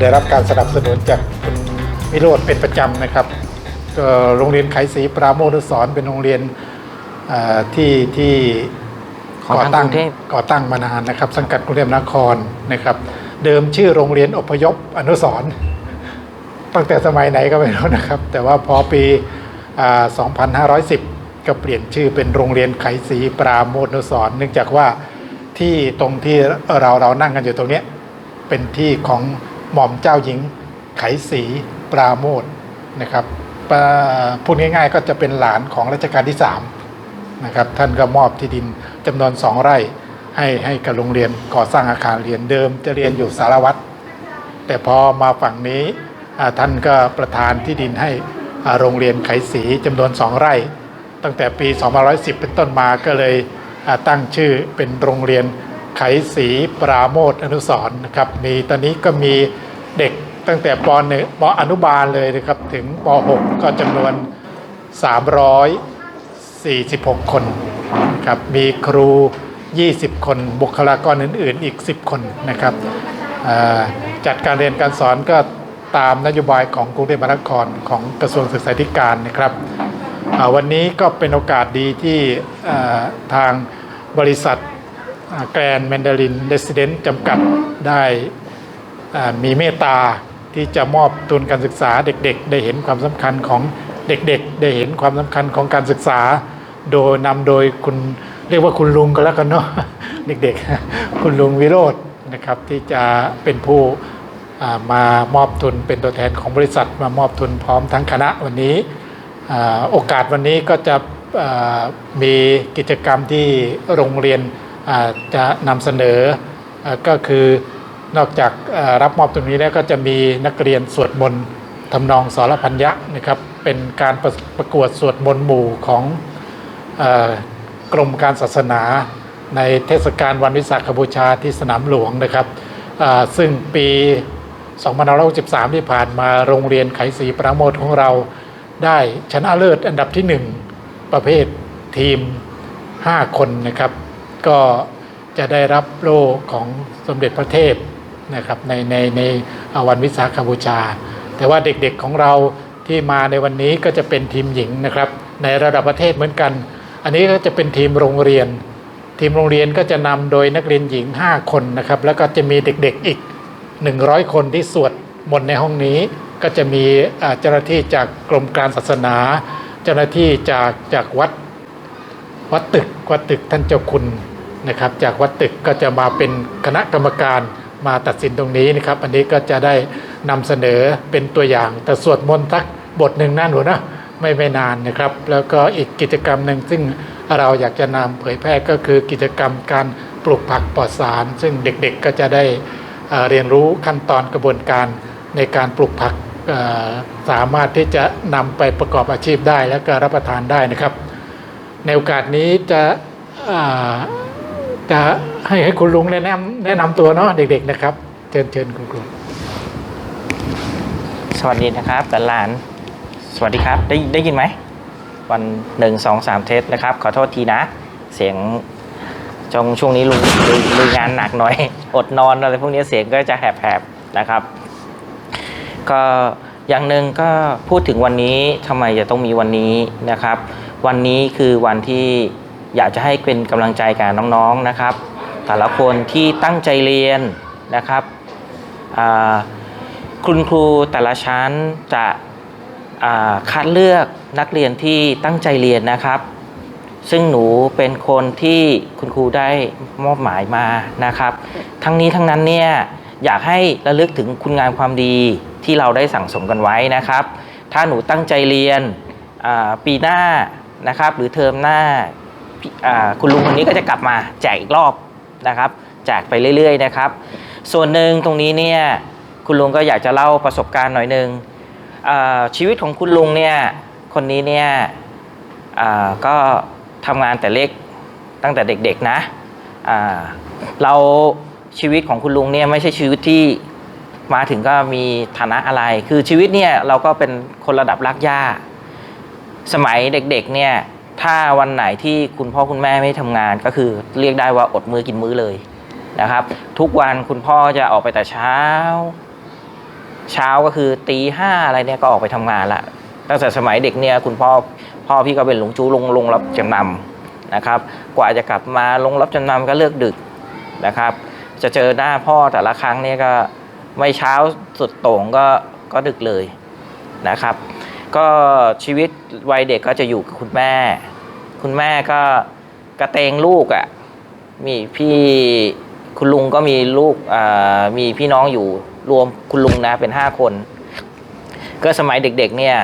ได้รับการสนับสนุนจากคุณวิโรธเป็นประจำนะครับก็โรงเรียนไขศรีปราโมทอนุสรณ์เป็นโรงเรียนเอ่อที่ที่ของก่อทางตั้งกรุงเทพก่อตั้งมานานนะครับ สังกัดกรุงเทพมหานครนะครับ เดิมชื่อโรงเรียนอพยพอนุสรณ์ตั้งแต่สมัยไหนก็ไม่รู้นะครับ แต่ว่าพอปีอ่า2510 ก็เปลี่ยนชื่อเป็นโรงเรียนไขศรีปราโมทอนุสรณ์เนื่องจากว่าที่ตรงที่เราเรานั่งกันอยู่ตรงเนี้ยเป็นที่ของ หม่อมเจ้าหญิงไขศรีปราโมทนะครับพูดง่ายๆก็จะเป็นหลานของรัชกาลที่3นะครับท่านก็มอบที่ดินจำนวนสองไร่ให้ให้กับโรงเรียนก่อสร้างอาคารเรียนเดิม จะเรียนอยู่สารวัตรแต่พอมาฝั่งนี้ท่านก็ประทานที่ดินให้โรงเรียนไขศรีจำนวนสองไร่ ตั้งแต่ปี 2510 เป็นต้นมาก็เลยตั้งชื่อเป็นโรงเรียน ไขศรีปราโมทอนุสร์นะครับมีตอนนี้ก็มีเด็กตั้งแต่ป .1 ปอนุบาลเลยนะครับถึงป .6 ก็จำนวน 346 คนนะครับมีครู 20 คนบุคลากรอื่นๆ อีก 10 คนนะครับจัดการเรียนการสอนก็ตามนโยบายของกรุงเทพมหานครของกระทรวงศึกษาธิการนะครับวันนี้ก็เป็นโอกาสดีที่ทางบริษัท แกรนแมนดารินเดสเดนจำกัดได้มีเมตตาที่จะมอบทุนการศึกษาเด็กๆ ได้เห็นความสำคัญของเด็กๆ ได้เห็นความสำคัญของการศึกษา โดยนำโดยคุณเรียกว่าคุณลุงก็แล้วกันเนาะเด็กๆ คุณลุงวิโรจน์นะครับที่จะเป็นผู้มามอบทุนเป็นตัวแทนของบริษัทมามอบทุนพร้อมทั้งคณะวันนี้โอกาสวันนี้ก็จะมีกิจกรรมที่โรงเรียน จะนำเสนออก็คือนอกจากรับมอบตรงนี้แล้วก็จะมีนักเรียนสวดมนต์ทำนองสรพัญญะนะครับเป็นการประประกวดสวดมนต์หมู่ของอกรมการศาสนา ในเทศกาลวันวิสาขบูชาที่สนามหลวงนะครับซึ่งปี2563 ที่ผ่านมาโรงเรียนไขศรีปราโมทของเราได้ชนะเลิศอันดับที่ 1 ประเภททีม 5 คนนะครับ ก็จะได้รับโล่ของสมเด็จพระเทพนะครับในในในวันวิสาขบูชา แต่ว่าเด็กๆของเราที่มาในวันนี้ก็จะเป็นทีมหญิงนะครับ ในระดับประเทศเหมือนกัน อันนี้ก็จะเป็นทีมโรงเรียน ทีมโรงเรียนก็จะนำโดยนักเรียนหญิง 5 คนนะครับ แล้วก็จะมีเด็กๆอีก 100 คนที่สวดมนต์ในห้องนี้ ก็จะมีเจ้าหน้าที่จากกรมการศาสนา เจ้าหน้าที่จากจากวัดวัดตึกวัดตึกท่านเจ้าคุณ นะครับ จากวัดตึกก็จะมาเป็นคณะกรรมการมาตัดสินตรงนี้นะครับ อันนี้ก็จะได้นำเสนอเป็นตัวอย่าง แต่สวดมนต์ทักบทหนึ่งนั่นหนูนะไม่ไม่นานนะครับ แล้วก็อีกกิจกรรมหนึ่งซึ่งเราอยากจะนำเผยแพร่ก็คือกิจกรรมการปลูกผักปลอดสาร ซึ่งเด็กๆก็จะได้เรียนรู้ขั้นตอนกระบวนการในการปลูกผักสามารถที่จะนำไปประกอบอาชีพได้และก็รับประทานได้นะครับ ในโอกาสนี้จะ จะให้ให้คุณลุงแนะนำแนะนำตัวเนาะเด็ก ๆ นะครับ เชิญเชิญคุณครูสวัสดีนะครับหลานๆสวัสดีครับได้ได้ยินไหม วันหนึ่งสองสามเทสนะครับ ขอโทษทีนะ เสียงจงช่วงนี้ลุงลุยลุยงานหนักหน่อย อดนอนอะไรพวกนี้เสียงก็จะแหบๆนะครับ ก็อย่างหนึ่งก็พูดถึงวันนี้ทำไมจะต้องมีวันนี้นะครับ วันนี้คือวันที่ อยากจะให้เป็นกำลังใจกับน้องๆนะครับ แต่ละคนที่ตั้งใจเรียนนะครับคุณครูแต่ละชั้นจะคัดเลือกนักเรียนที่ตั้งใจเรียนนะครับ ซึ่งหนูเป็นคนที่คุณครูได้มอบหมายมานะครับ ทั้งนี้ทั้งนั้นเนี่ยอยากให้ระลึกถึงคุณงามความดีที่เราได้สั่งสมกันไว้นะครับ ถ้าหนูตั้งใจเรียนปีหน้านะครับ หรือเทอมหน้า คุณลุงคนนี้ก็จะกลับมาแจกอีกรอบนะครับแจกไปเรื่อยๆนะครับ ส่วนหนึ่งตรงนี้เนี่ยคุณลุงก็อยากจะเล่าประสบการณ์หน่อยหนึ่งชีวิตของคุณลุงเนี่ยคนนี้เนี่ยก็ทำงานแต่เล็กตั้งแต่เด็กๆนะเราชีวิตของคุณลุงเนี่ยไม่ใช่ชีวิตที่มาถึงก็มีฐานะอะไร คือชีวิตเนี่ยเราก็เป็นคนระดับรากหญ้าสมัยเด็กๆเนี่ย ถ้าวันไหนที่คุณพ่อคุณแม่ไม่ทำงานก็คือเรียกได้ว่าอดมือกินมื้อเลยนะครับ ทุกวันคุณพ่อจะออกไปแต่เช้า เช้าก็คือตีห้าอะไรเนี่ยก็ออกไปทำงานละตั้งแต่สมัยเด็กเนี่ยคุณพ่อพ่อพี่ก็เป็นหลวงจูลงลงรับจำนำนะครับ กว่าจะกลับมาลงรับจำนำก็เลิกดึกนะครับ จะเจอหน้าพ่อแต่ละครั้งเนี่ยก็ไม่เช้าสุดโต่งก็ก็ดึกเลยนะครับ ก็ชีวิตวัยเด็กก็จะอยู่กับคุณแม่ คุณแม่ก็กระเตงลูกอะ่ะมีพี่คุณลุงก็มีลูกอ่ามีพี่น้องอยู่รวมคุณลุงนะเป็นห้าคน ก็สมัยเด็กๆเนี่ย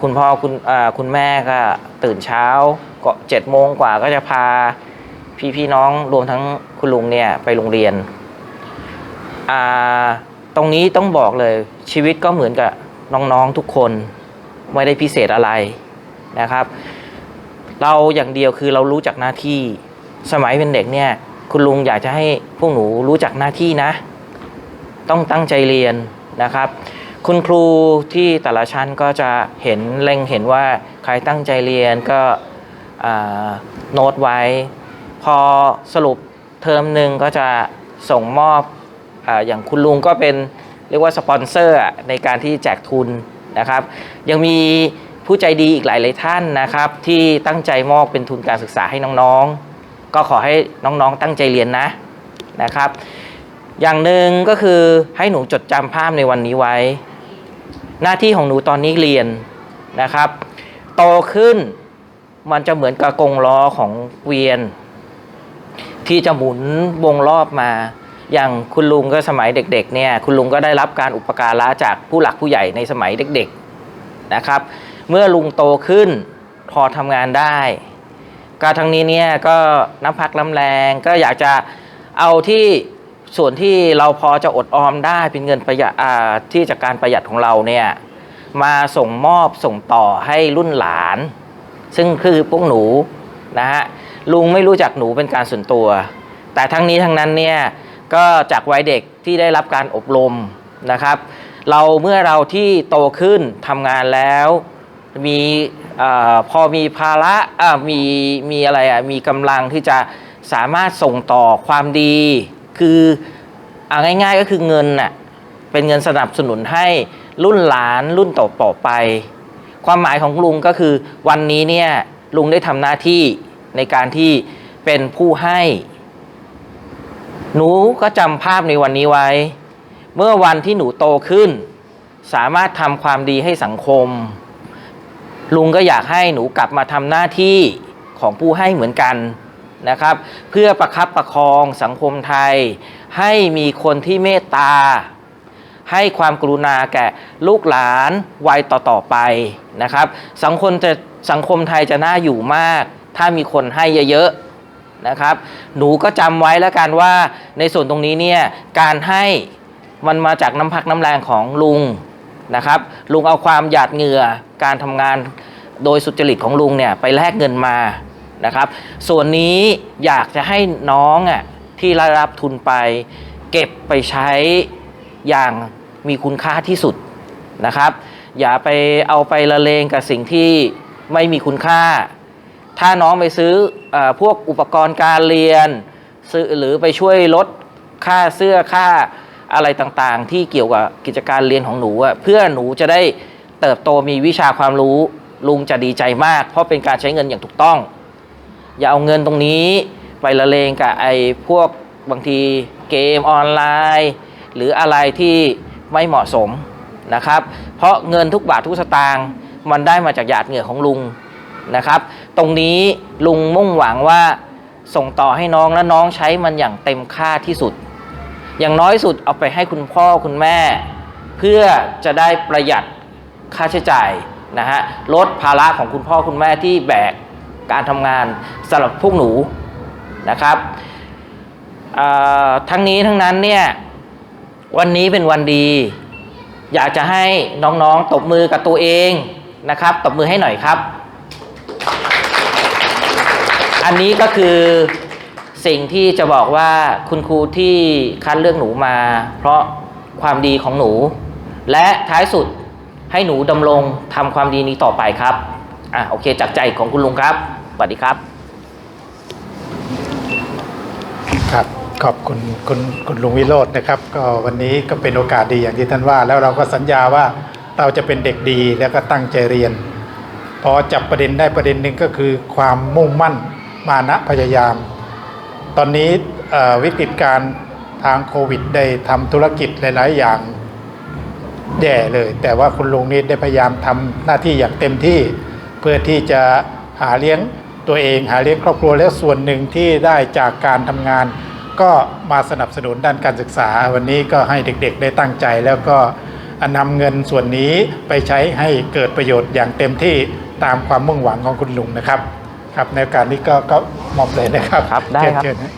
คุณพ่อคุณอ่าคุณแม่ก็ตื่นเช้าก็เจ็ดโมงกว่าก็จะพาพี่พี่น้องรวมทั้งคุณลุงเนี่ยไปโรงเรียนอ่าตรงนี้ต้องบอกเลยชีวิตก็เหมือนกับน้องๆทุกคนไม่ได้พิเศษอะไรนะครับ เราอย่างเดียวคือเรารู้จักหน้าที่สมัยเป็นเด็กเนี่ย คุณลุงอยากจะให้พวกหนูรู้จักหน้าที่นะ ต้องตั้งใจเรียนนะครับ คุณครูที่แต่ละชั้นก็จะเห็นเล็งเห็นว่าใครตั้งใจเรียนก็โน้ตไว้ พอสรุปเทอมหนึ่งก็จะส่งมอบออย่างคุณลุงก็เป็นเรียกว่าสปอนเซอร์ในการที่แจกทุนนะครับ ยังมี ผู้ใจดีอีกหลายหลายท่านนะครับ ที่ตั้งใจมอบเป็นทุนการศึกษาให้น้องๆ ก็ขอให้น้องๆ ตั้งใจเรียนนะนะครับ อย่างหนึ่งก็คือให้หนูจดจำภาพในวันนี้ไว้ หน้าที่ของหนูตอนนี้เรียนนะครับโตขึ้นมันจะเหมือนกับกงล้อของเกวียน ที่จะหมุนวงรอบมา อย่างคุณลุงก็สมัยเด็กๆเนี่ยคุณลุงก็ได้รับการอุปการะจากผู้หลักผู้ใหญ่ในสมัยเด็กๆนะครับ เมื่อลุงโตขึ้นพอทำงานได้ ก็ทั้งนี้เนี่ยก็น้ำพักน้ำแรงก็อยากจะเอาที่ส่วนที่เราพอจะอดออมได้เป็นเงินประหยัดที่จากการประหยัดของเราเนี่ยมาส่งมอบส่งต่อให้รุ่นหลาน ซึ่งคือพวกหนูนะฮะลุงไม่รู้จักหนูเป็นการส่วนตัว แต่ทั้งนี้ทั้งนั้นเนี่ยก็จากวัยเด็กที่ได้รับการอบรมนะครับ เราเมื่อเราที่โตขึ้นทำงานแล้ว มีอพอมีภาระมีมีอะไรอะมีกำลังที่จะสามารถส่งต่อความดี คือเอาง่าย ๆก็คือเงินน่ะเป็นเงินสนับสนุนให้รุ่นหลานรุ่นต่อๆไป ความหมายของลุงก็คือวันนี้เนี่ยลุงได้ทำหน้าที่ในการที่เป็นผู้ให้ หนูก็จำภาพในวันนี้ไว้ เมื่อวันที่หนูโตขึ้น สามารถทำความดีให้สังคม ลุงก็อยากให้หนูกลับมาทำหน้าที่ของผู้ให้เหมือนกันนะครับ เพื่อประคับประคองสังคมไทย ให้มีคนที่เมตตา ให้ความกรุณาแก่ลูกหลานวัยต่อๆไปนะครับ สังคมจะสังคมไทยจะน่าอยู่มาก ถ้ามีคนให้เยอะๆนะครับ หนูก็จำไว้แล้วกันว่าในส่วนตรงนี้เนี่ยการให้มันมาจากน้ำพักน้ำแรงของลุง นะครับ ลุงเอาความหยาดเหงื่อการทำงานโดยสุจริตของลุงเนี่ยไปแลกเงินมานะครับ ส่วนนี้อยากจะให้น้องอะที่ได้รับทุนไป เก็บไปใช้อย่างมีคุณค่าที่สุดนะครับ อย่าไปเอาไปละเลงกับสิ่งที่ไม่มีคุณค่า ถ้าน้องไปซื้อเออพวกอุปกรณ์การเรียน ซื้อหรือไปช่วยลดค่าเสื้อค่า อะไรต่างๆ ที่เกี่ยวกับกิจการเรียนของหนูอะเพื่อหนูจะได้เติบโตมีวิชาความรู้ลุงจะดีใจมาก เพราะเป็นการใช้เงินอย่างถูกต้อง อย่าเอาเงินตรงนี้ไปละเลงกับไอ้พวกบางทีเกมออนไลน์ หรืออะไรที่ไม่เหมาะสมนะครับ เพราะเงินทุกบาททุกสตางค์มันได้มาจากหยาดเหงื่อของลุงนะครับ ตรงนี้ลุงมุ่งหวังว่าส่งต่อให้น้องและน้องใช้มันอย่างเต็มค่าที่สุด อย่างน้อยสุดเอาไปให้คุณพ่อคุณแม่ เพื่อจะได้ประหยัดค่าใช้จ่ายนะฮะลดภาระของคุณพ่อคุณแม่ที่แบกการทำงานสำหรับพวกหนูนะครับทั้งนี้ทั้งนั้นเนี่ยวันนี้เป็นวันดี อยากจะให้น้องๆตบมือกับตัวเองนะครับ ตบมือให้หน่อยครับ อันนี้ก็คือ สิ่งที่จะบอกว่าคุณครูที่คัดเลือกหนูมา เพราะความดีของหนู และท้ายสุดให้หนูดำรงทำความดีนี้ต่อไปครับอะโอเคจากใจของคุณลุงครับสวัสดีครับ ครับขอบคุณคุณคุณลุงวิโรจน์นะครับ ก็วันนี้ก็เป็นโอกาสดีอย่างที่ท่านว่า แล้วเราก็สัญญาว่าเราจะเป็นเด็กดีแล้วก็ตั้งใจเรียนพอจับประเด็นได้ประเด็นหนึ่งก็คือความมุ่งมั่นมานะพยายาม ตอนนี้วิกฤตการทางโควิดได้ทำธุรกิจหลาย ๆ อย่างแย่เลย แต่ว่าคุณลุงนิดได้พยายามทำหน้าที่อย่างเต็มที่ เพื่อที่จะหาเลี้ยงตัวเอง หาเลี้ยงครอบครัวและส่วนหนึ่งที่ได้จากการทำงาน ก็มาสนับสนุนด้านการศึกษา วันนี้ก็ให้เด็ก ๆ ได้ตั้งใจแล้วก็นำเงินส่วนนี้ไปใช้ให้เกิดประโยชน์อย่างเต็มที่ตามความมุ่งหวังของคุณลุงนะครับ ครับในโอกาสนี้ก็ก็มอบเลยนะครับครับได้ครับ เชิญๆนะ